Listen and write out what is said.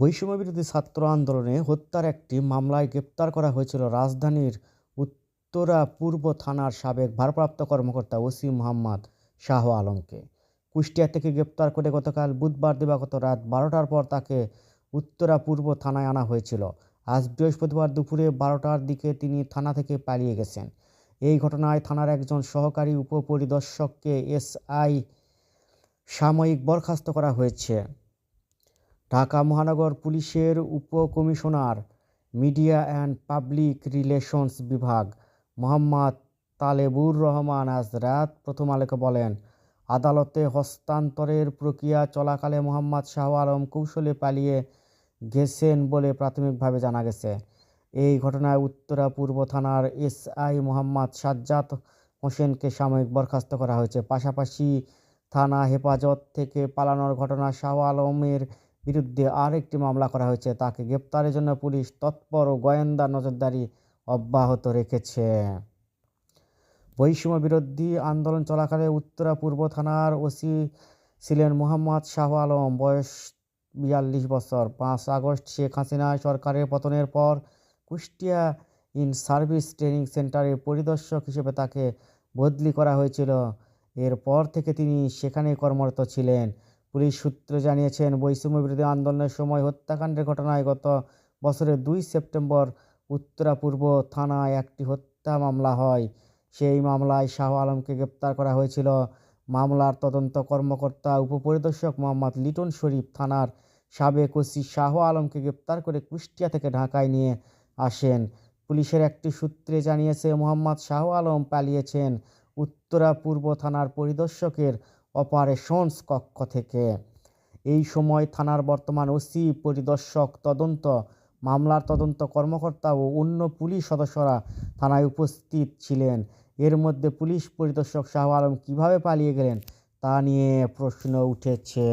বৈষম্যবিরোধী ছাত্র আন্দোলনে হত্যার একটি মামলায় গ্রেপ্তার করা হয়েছিল রাজধানীর উত্তরা পূর্ব থানার সাবেক ভারপ্রাপ্ত কর্মকর্তা ওসি মোহাম্মদ শাহ আলমকে। কুষ্টিয়া থেকে গ্রেপ্তার করে গতকাল বুধবার দিবাগত রাত বারোটার পর তাকে উত্তরা পূর্ব থানায় আনা হয়েছিল। আজ বৃহস্পতিবার দুপুরে বারোটার দিকে তিনি থানা থেকে পালিয়ে গেছেন। এই ঘটনায় থানার একজন সহকারী উপপরিদর্শককে এসআই সাময়িক বরখাস্ত করা হয়েছে। ঢাকা মহানগর পুলিশের উপকমিশনার, মিডিয়া অ্যান্ড পাবলিক রিলেশনস বিভাগ, মোহাম্মদ তালেবুর রহমান আজ রাত প্রথম আলোকে বলেন, আদালতে হস্তান্তরের প্রক্রিয়া চলাকালে মোহাম্মদ শাহ আলম কৌশলে পালিয়ে গেছেন বলে প্রাথমিকভাবে জানা গেছে। এই ঘটনায় উত্তরা পূর্ব থানার এসআই মোহাম্মদ সাজ্জাদ হোসেনকে সাময়িক বরখাস্ত করা হয়েছে। পাশাপাশি থানা হেফাজত থেকে পালানোর ঘটনা শাহ আলমের বিরুদ্ধে আরেকটি মামলা করা হয়েছে। তাকে গ্রেপ্তারের জন্য পুলিশ তৎপর ও গোয়েন্দা নজরদারি অব্যাহত রেখেছে। বৈষম্য বিরোধী আন্দোলন চলাকালে উত্তরা পূর্ব থানার ওসি ছিলেন মোহাম্মদ শাহ আলম। বয়স বিয়াল্লিশ বছর। পাঁচ আগস্ট শেখ হাসিনা সরকারের পতনের পর কুষ্টিয়া ইন সার্ভিস ট্রেনিং সেন্টারে পরিদর্শক হিসেবে তাকে বদলি করা হয়েছিল। এরপর থেকে তিনি সেখানে কর্মরত ছিলেন। পুলিশ সূত্র জানিয়েছেন, বৈষম্য বিরোধী আন্দোলনের সময় হত্যাকাণ্ডের ঘটনায় গত বছরের দুই সেপ্টেম্বর উত্তরা পূর্ব থানায় একটি হত্যা মামলা হয়। সেই মামলায় শাহ আলমকে গ্রেপ্তার করা হয়েছিল। মামলার তদন্ত কর্মকর্তা, উপপরিদর্শক মোহাম্মদ লিটন শরীফ থানার সাবেক ওসি শাহ আলমকে গ্রেপ্তার করে কুষ্টিয়া থেকে ঢাকায় নিয়ে আসেন। পুলিশের একটি সূত্রে জানিয়েছে, মোহাম্মদ শাহ আলম পালিয়েছেন উত্তরা পূর্ব থানার পরিদর্শকের অপারেশনস কক্ষ থেকে। এই সময় থানার বর্তমান ওসি, পরিদর্শক, তদন্ত, মামলার তদন্ত কর্মকর্তা ও অন্য পুলিশ সদস্যরা থানায় উপস্থিত ছিলেন। এর মধ্যে পুলিশ পরিদর্শক শাহ আলম কীভাবে পালিয়ে গেলেন তা নিয়ে প্রশ্ন উঠেছে।